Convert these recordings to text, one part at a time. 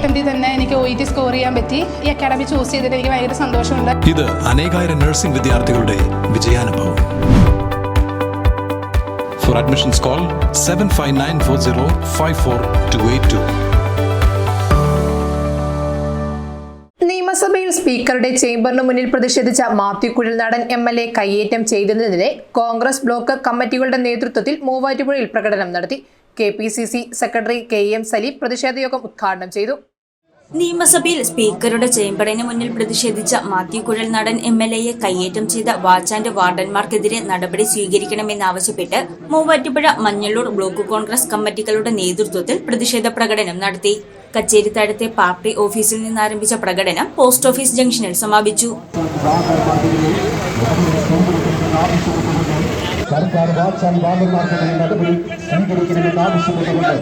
അറ്റംപ്റ്റിൽ തന്നെ എനിക്ക് O E T score ചെയ്യാൻ പറ്റി. ഈ അക്കാഡമി ചൂസ് ചെയ്തിട്ട് എനിക്ക് ഭയങ്കര സന്തോഷമുണ്ട്. ഇത് അനേകായിരം നഴ്സിംഗ് വിദ്യാർത്ഥികളുടെ വിജയാനുഭവം. For admissions call seven five nine four zero five four two eight two നിയമസഭയിൽ സ്പീക്കറുടെ ചേംബറിന് മുന്നിൽ പ്രതിഷേധിച്ച Mathew Kuzhalnadan M L A കയ്യേറ്റം ചെയ്തതിനെതിരെ കോൺഗ്രസ് ബ്ലോക്ക് കമ്മിറ്റികളുടെ നേതൃത്വത്തിൽ മൂവാറ്റുപുഴയിൽ പ്രകടനം നടത്തി. K P C C secretary K M Saleem പ്രതിഷേധയോഗം ഉദ്ഘാടനം ചെയ്തു. നിയമസഭയിൽ സ്പീക്കറുടെ ചേംബറിന് മുന്നിൽ പ്രതിഷേധിച്ച മാത്യു കുഴൽ നടൻ എം എൽ എയെ കയ്യേറ്റം ചെയ്ത വാച്ച് ആൻഡ് വാർഡന്മാർക്കെതിരെ നടപടി സ്വീകരിക്കണമെന്നാവശ്യപ്പെട്ട് മൂവാറ്റുപുഴ മഞ്ഞള്ളൂർ ബ്ലോക്ക് കോൺഗ്രസ് കമ്മിറ്റികളുടെ നേതൃത്വത്തിൽ പ്രതിഷേധ പ്രകടനം നടത്തി. കച്ചേരിത്താഴത്തെ പാർട്ടി ഓഫീസിൽ നിന്ന് ആരംഭിച്ച പ്രകടനം പോസ്റ്റ് ഓഫീസ് ജംഗ്ഷനിൽ സമാപിച്ചു. സർക്കാർ വാച്ചാൽ വാദന്മാർക്കെതിരെ നടപടി സ്വീകരിക്കണമെന്ന് ആവശ്യപ്പെട്ടുകൊണ്ട്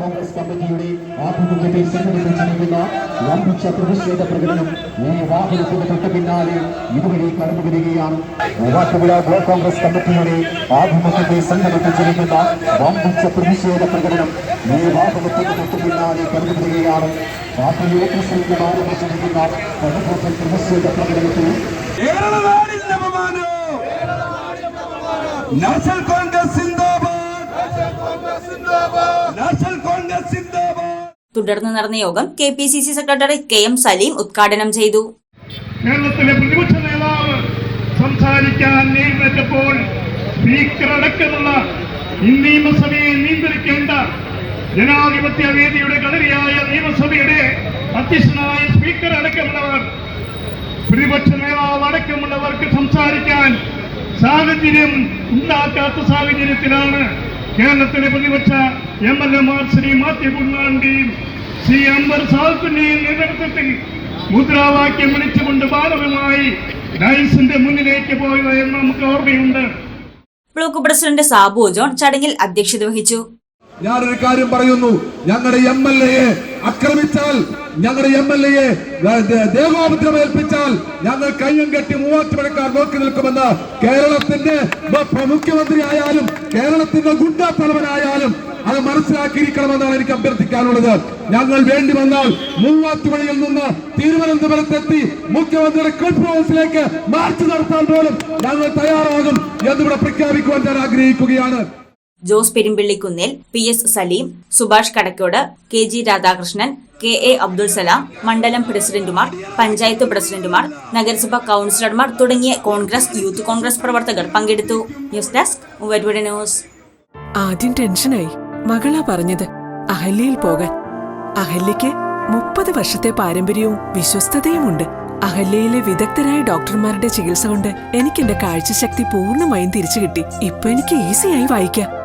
കോൺഗ്രസ് കമ്മിറ്റിയുടെ ആഭിമുഖ്യത്തിൽ സംഘടിപ്പിച്ചിരിക്കുന്ന വമ്പിച്ച പ്രതിഷേധ പ്രകടനം ഈ വാഹനത്തിന് തൊട്ട് പിന്നാലെ ഇതുവഴി കടന്നു വരികയാണ്. മൂവാറ്റുപുഴ ബ്ലോക്ക് കോൺഗ്രസ് കമ്മിറ്റിയുടെ ആഭിമുഖ്യത്തിൽ സംഘടിപ്പിച്ചിരിക്കുന്ന വമ്പിച്ച പ്രതിഷേധ പ്രകടനം ഈ വാഹനത്തിന് തൊട്ട് പിന്നാലെ കടന്നു വരികയാണ്. പാർട്ടി ഓഫീസിലേക്ക് ആരംഭിച്ചിരിക്കുന്ന പ്രതിഷേധ പ്രകടനത്തിൽ കേരള നാടിന്റെ അപമാനം! നാഷണൽ കോൺഗ്രസ് നാഷണൽ കോൺഗ്രസ് തുടർന്ന് നടന്ന യോഗം K P C C secretary K M Saleem ഉദ്ഘാടനം ചെയ്തു. കേരളത്തിലെ പ്രതിപക്ഷ നേതാവ് സംസാരിക്കാൻ എഴുന്നേറ്റപ്പോൾ സ്പീക്കർ അടക്കമുള്ള ഈ നിയമസഭയെ നിയന്ത്രിക്കേണ്ട ജനാധിപത്യ വേദിയുടെ കളരിയായ നിയമസഭയുടെ അധ്യക്ഷനായ സ്പീക്കർ അടക്കമുള്ളവർ പ്രതിപക്ഷ നേതാവ് അടക്കമുള്ളവർക്ക് സംസാരിക്കാൻ സാഹചര്യം ഉണ്ടാക്കാത്ത സാഹചര്യത്തിലാണ് കേരളത്തിലെ പ്രതിപക്ഷ എം എൽ എമാർ ശ്രീ മാത്യു കുഞ്ഞാണ്ടിയും ശ്രീ അംബർ സാഹിബിന്റെയും നേതൃത്വത്തിൽ മുദ്രാവാക്യം വിളിച്ചുകൊണ്ട് ബാലവുമായി ഡൈസിന്റെ മുന്നിലേക്ക് പോയത് എന്ന് നമുക്ക് ഓർമ്മയുണ്ട്. ബ്ലോക്ക് പ്രസിഡന്റ് സാബു ജോൺ ചടങ്ങിൽ അധ്യക്ഷത വഹിച്ചു. ഞാനൊരു കാര്യം പറയുന്നു. ഞങ്ങളുടെ എം എൽ എയെ ആക്രമിച്ചാൽ ഞങ്ങളുടെ എം എൽ എയെ ദേഹോപദ്രവം ഏൽപ്പിച്ചാൽ ഞങ്ങൾ കയ്യും കെട്ടി മൂവാറ്റുപുഴക്കാർ നോക്കി നിൽക്കുമെന്ന് കേരളത്തിന്റെ മുഖ്യമന്ത്രി ആയാലും കേരളത്തിന്റെ ഗുണ്ടാ തലവനായാലും അത് മനസ്സിലാക്കിയിരിക്കണമെന്നാണ് എനിക്ക് അഭ്യർത്ഥിക്കാനുള്ളത്. ഞങ്ങൾ വേണ്ടി വന്നാൽ മൂവാറ്റുപുഴയിൽ നിന്ന് തിരുവനന്തപുരത്തെത്തി മുഖ്യമന്ത്രിയുടെ ക്ലിഫ് ഹൗസിലേക്ക് മാർച്ച് നടത്താൻ പോലും ഞങ്ങൾ തയ്യാറാകും എന്നിവിടെ പ്രഖ്യാപിക്കുവാൻ ഞാൻ ആഗ്രഹിക്കുകയാണ്. Jose Perumpillikunnil P S Saleem Subhash Kadakkode K G Radhakrishnan K A Abdul Salam മണ്ഡലം പ്രസിഡന്റുമാർ പഞ്ചായത്ത് പ്രസിഡന്റുമാർ നഗരസഭാ കൌൺസിലർമാർ തുടങ്ങിയ കോൺഗ്രസ് യൂത്ത് കോൺഗ്രസ് പ്രവർത്തകർ പങ്കെടുത്തു. News desk news. ആദ്യം ടെൻഷനായി. മകളാ പറഞ്ഞത്. അഹല്യയിൽ പോകാൻ. അഹല്യയ്ക്ക് മുപ്പത് വർഷത്തെ പാരമ്പര്യവും വിശ്വസ്തതയുമുണ്ട്. അഹല്യയിലെ വിദഗ്ധരായ ഡോക്ടർമാരുടെ ചികിത്സ കൊണ്ട് എനിക്ക് എന്റെ കാഴ്ചശക്തി പൂർണമായും തിരിച്ചു കിട്ടി ഇപ്പൊ എനിക്ക് ഈസിയായി വായിക്കാം.